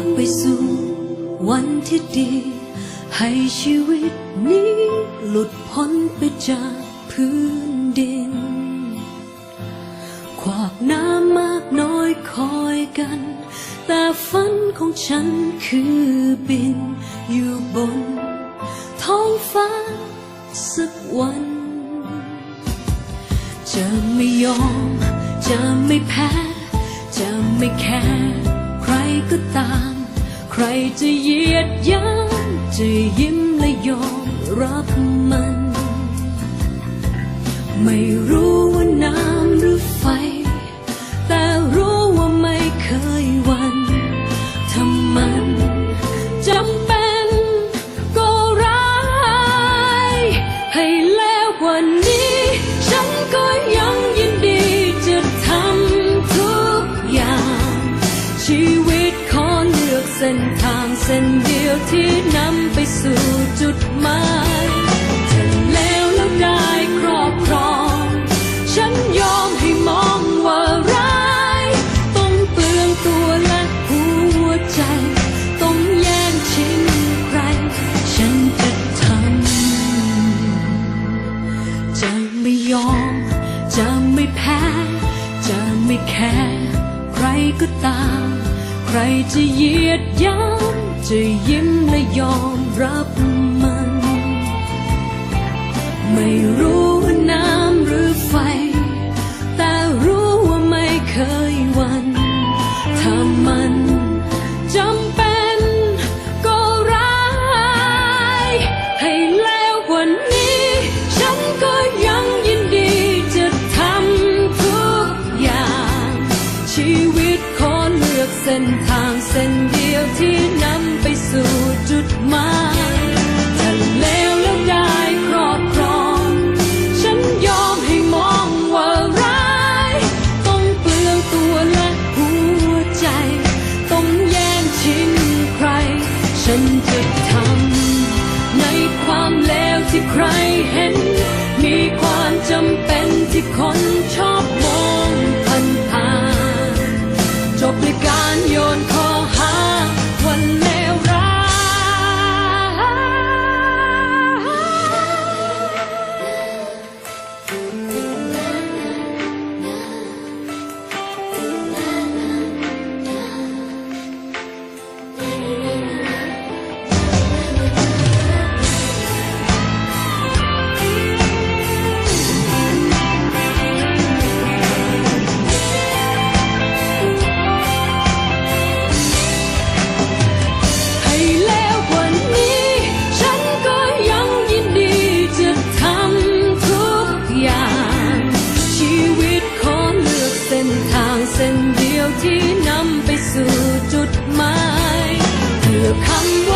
อยากไปสู่วันที่ดี ให้ชีวิตนี้หลุดพ้นไปจากพื้นดิน ขวากน้ำมากน้อยคอยกัน แต่ฝันของฉันคือบินอยู่บน ท้องฟ้าสักวัน จะไม่ยอม จะไม่แพ้ จะไม่แคร์ใคร ก็ตาม ใครจะเหยียดยันจะยิ้มและยอมรับมัน ไม่รู้ว่านาน ค่ใครก็ตาม ใครจะเหยียดยันจะยิ้มและยอมรับ ส้นทางเส้นเดียวที่นำไปสู่จุดหมายถ้าแล้วแล้วได้ครอบครอง ฉันยอมให้มองว่าร้าย ต้องเปลืองตัวและหัวใจ ต้องแย่งชิงใคร ฉันจะทำในความเลวที่ใคร ส้นเดียวที่นำไปสู่จุดหมายเคือคำ